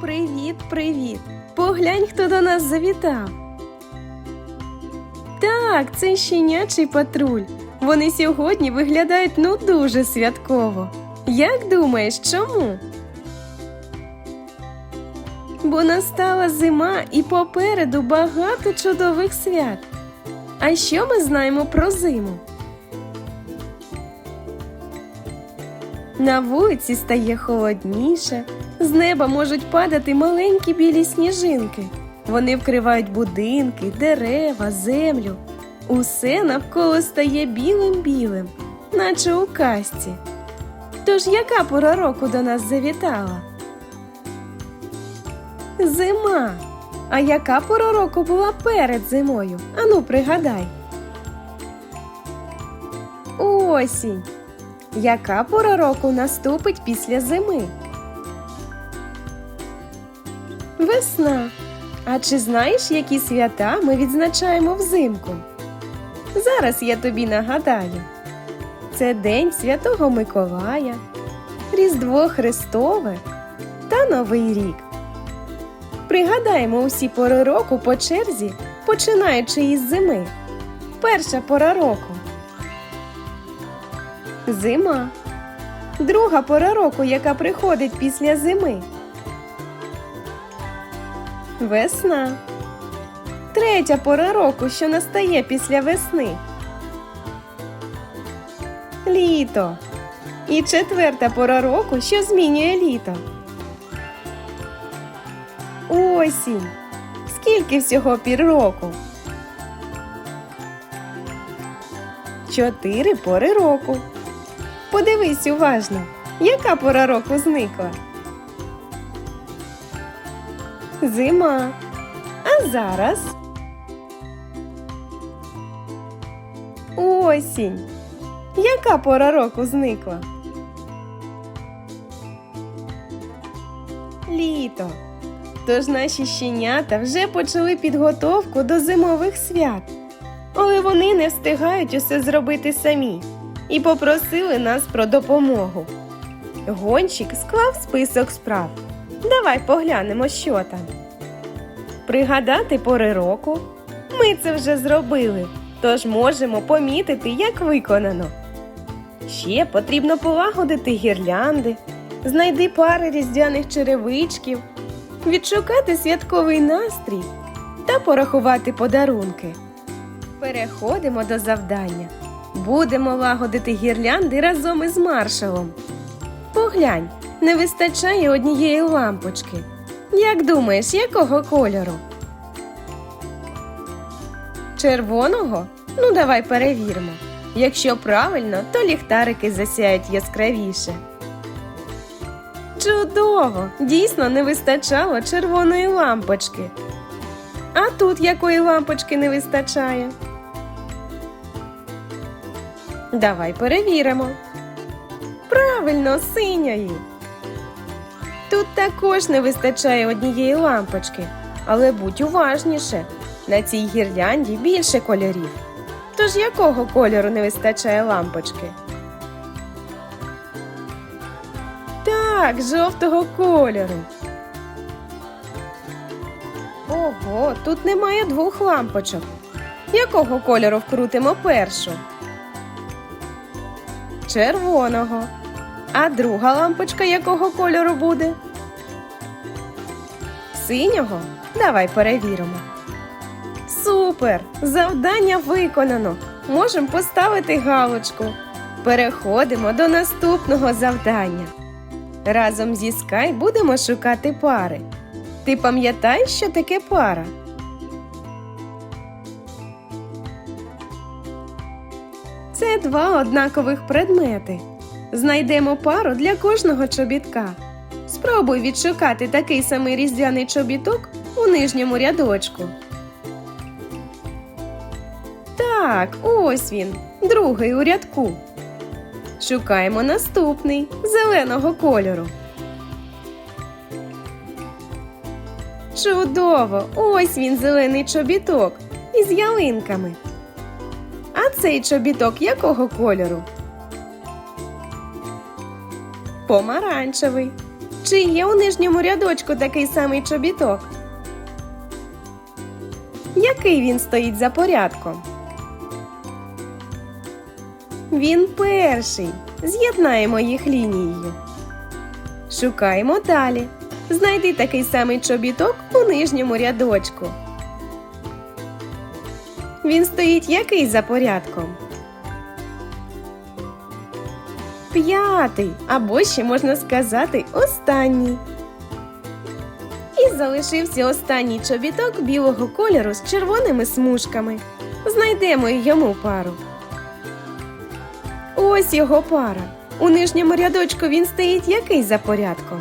Привіт, привіт! Поглянь, хто до нас завітав. Так, це щенячий патруль. Вони сьогодні виглядають ну дуже святково. Як думаєш, чому? Бо настала зима і попереду багато чудових свят. А що ми знаємо про зиму? На вулиці стає холодніше, з неба можуть падати маленькі білі сніжинки. Вони вкривають будинки, дерева, землю. Усе навколо стає білим-білим, наче у казці. Тож яка пора року до нас завітала? Зима. А яка пора року була перед зимою? Ану, пригадай. Осінь. Яка пора року наступить після зими? Весна. А чи знаєш, які свята ми відзначаємо взимку? Зараз я тобі нагадаю. Це День Святого Миколая, Різдво Христове та Новий рік. Пригадаємо усі пори року по черзі, починаючи із зими. Перша пора року. Зима. Друга пора року, яка приходить після зими. Весна. Третя пора року, що настає після весни. Літо. І четверта пора року, що змінює літо. Осінь. Скільки всього пір року? Чотири пори року. Подивись уважно, яка пора року зникла? Зима. А зараз осінь. Яка пора року зникла? Літо. Тож наші щенята вже почали підготовку до зимових свят. Але вони не встигають усе зробити самі і попросили нас про допомогу. Гонщик склав список справ. Давай поглянемо, що там. Пригадати пори року. Ми це вже зробили, тож можемо помітити, як виконано. Ще потрібно полагодити гірлянди, знайди пари різдвяних черевичків, відшукати святковий настрій та порахувати подарунки. Переходимо до завдання. Будемо лагодити гірлянди разом із маршалом. Поглянь, не вистачає однієї лампочки. Як думаєш, якого кольору? Червоного? Ну, давай перевіримо. Якщо правильно, то ліхтарики засяють яскравіше. Чудово! Дійсно не вистачало червоної лампочки. А тут якої лампочки не вистачає? Давай перевіримо. Правильно, синьої. Тут також не вистачає однієї лампочки, але будь уважніше. На цій гірлянді більше кольорів. Тож якого кольору не вистачає лампочки? Так, жовтого кольору. Ого, тут немає двох лампочок. Якого кольору вкрутимо першу? Червоного. А друга лампочка якого кольору буде? Синього? Давай перевіримо. Супер! Завдання виконано. Можемо поставити галочку. Переходимо до наступного завдання. Разом зі Скай будемо шукати пари. Ти пам'ятаєш, що таке пара? Це два однакових предмети. Знайдемо пару для кожного чобітка. Спробуй відшукати такий самий різдвяний чобіток у нижньому рядочку. Так, ось він, другий у рядку. Шукаємо наступний зеленого кольору. Чудово! Ось він зелений чобіток із ялинками. А цей чобіток якого кольору? Помаранчевий. Чи є у нижньому рядочку такий самий чобіток? Який він стоїть за порядком? Він перший. З'єднаємо їх лінією. Шукаємо далі. Знайди такий самий чобіток у нижньому рядочку. Він стоїть який за порядком? П'ятий, або ще можна сказати останній. І залишився останній чобіток білого кольору з червоними смужками. Знайдемо йому пару. Ось його пара. У нижньому рядочку він стоїть який за порядком?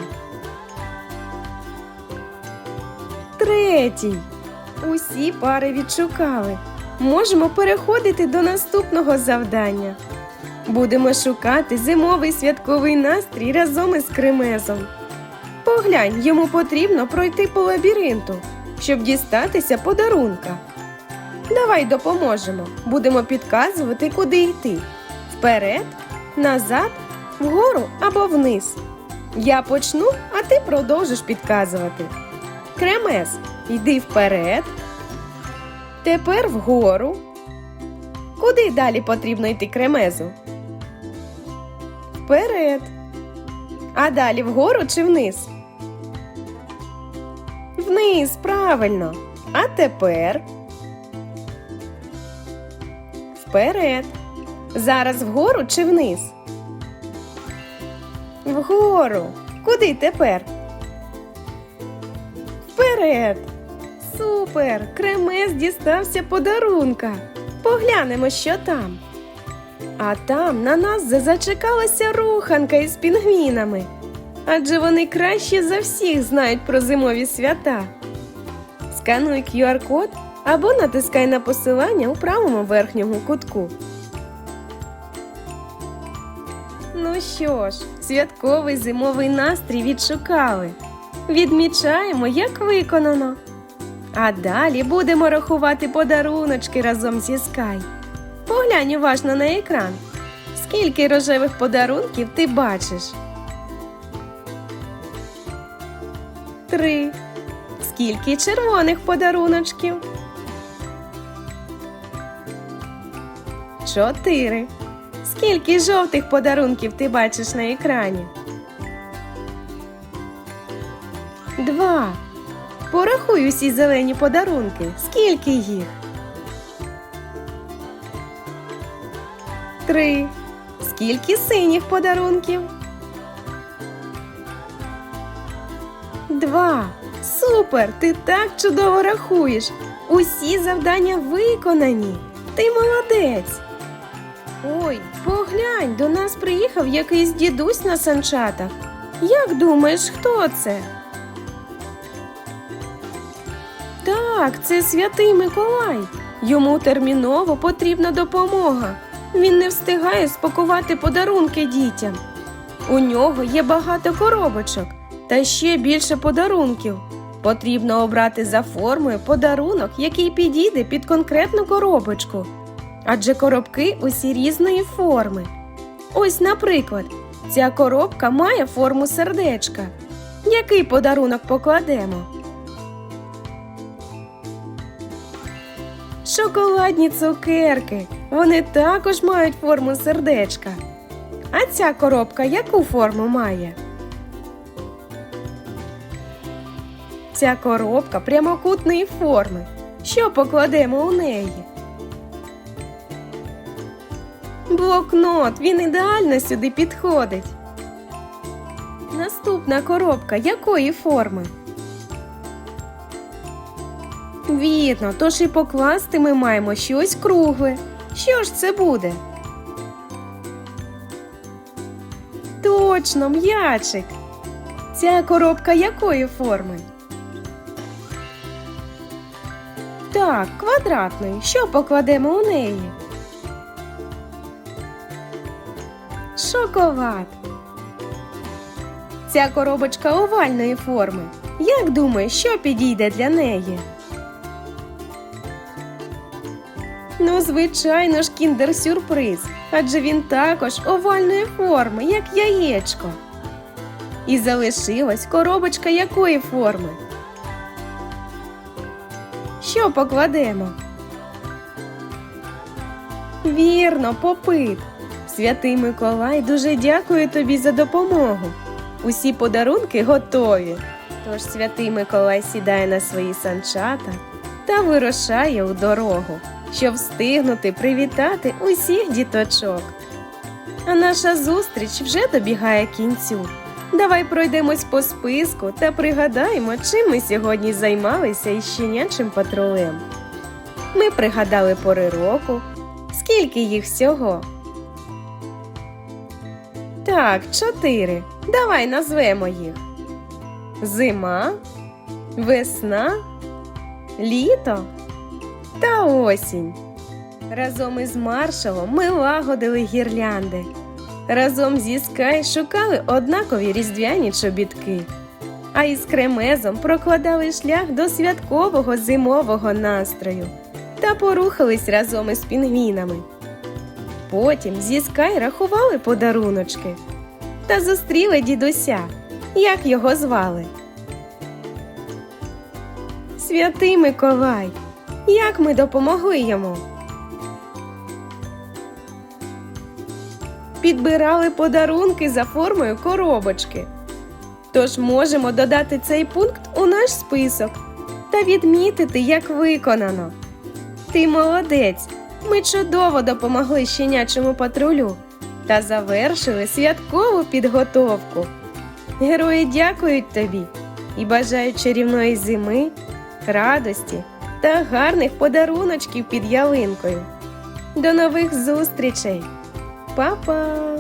Третій. Усі пари відшукали. Можемо переходити до наступного завдання. Будемо шукати зимовий святковий настрій разом із кремезом. Поглянь, йому потрібно пройти по лабіринту, щоб дістатися подарунка. Давай допоможемо. Будемо підказувати, куди йти. Вперед, назад, вгору або вниз. Я почну, а ти продовжиш підказувати. Кремез, йди вперед. Тепер вгору. Куди далі потрібно йти кремезу? Вперед. А далі вгору чи вниз? Вниз, правильно. А тепер вперед. Зараз вгору чи вниз? Вгору. Куди тепер? Вперед. Супер! Кремез дістався подарунка. Поглянемо, що там. А там на нас зачекалася руханка із пінгвінами. Адже вони краще за всіх знають про зимові свята. Скануй QR-код або натискай на посилання у правому верхньому кутку. Ну що ж, святковий зимовий настрій відшукали. Відмічаємо, як виконано. А далі будемо рахувати подаруночки разом зі Скай. Поглянь уважно на екран. Скільки рожевих подарунків ти бачиш? Три. Скільки червоних подаруночків? Чотири. Скільки жовтих подарунків ти бачиш на екрані? Два. Порахуй усі зелені подарунки. Скільки їх? Три. Скільки синіх подарунків? Два. Супер! Ти так чудово рахуєш. Усі завдання виконані. Ти молодець. Ой, поглянь, до нас приїхав якийсь дідусь на санчатах. Як думаєш, хто це? Так, це святий Миколай. Йому терміново потрібна допомога. Він не встигає спакувати подарунки дітям. У нього є багато коробочок та ще більше подарунків. Потрібно обрати за формою подарунок, який підійде під конкретну коробочку. Адже коробки усі різної форми. Ось, наприклад, ця коробка має форму сердечка. Який подарунок покладемо? Шоколадні цукерки. Вони також мають форму сердечка. А ця коробка яку форму має? Ця коробка прямокутної форми. Що покладемо у неї? Блокнот, він ідеально сюди підходить. Наступна коробка якої форми? Вірно, тож і покласти ми маємо щось кругле. Що ж це буде? Точно, м'ячик. Ця коробка якої форми? Так, квадратної. Що покладемо у неї? Шоколад. Ця коробочка овальної форми. Як думаєш, що підійде для неї? Ну, звичайно ж, кіндер-сюрприз, адже він також овальної форми, як яєчко. І залишилась коробочка якої форми? Що покладемо? Вірно, попит. Святий Миколай дуже дякую тобі за допомогу. Усі подарунки готові. Тож святий Миколай сідає на свої санчата та вирушає у дорогу, щоб встигнути привітати усіх діточок. А наша зустріч вже добігає кінцю. Давай пройдемось по списку та пригадаємо, чим ми сьогодні займалися із щенячим патрулем. Ми пригадали пори року. Скільки їх всього? Так, чотири. Давай назвемо їх. Зима, весна, літо та осінь. Разом із маршалом ми лагодили гірлянди. Разом зі Скай шукали однакові різдвяні чобітки, а із кремезом прокладали шлях до святкового зимового настрою та порухались разом із пінгвінами. Потім зі Скай рахували подаруночки та зустріли дідуся. Як його звали? Святий Миколай. Як ми допомогли йому? Підбирали подарунки за формою коробочки. Тож можемо додати цей пункт у наш список та відмітити, як виконано. Ти молодець! Ми чудово допомогли щенячому патрулю та завершили святкову підготовку. Герої дякують тобі і бажають чарівної зими, радості та гарних подаруночків під ялинкою. До нових зустрічей! Па-па!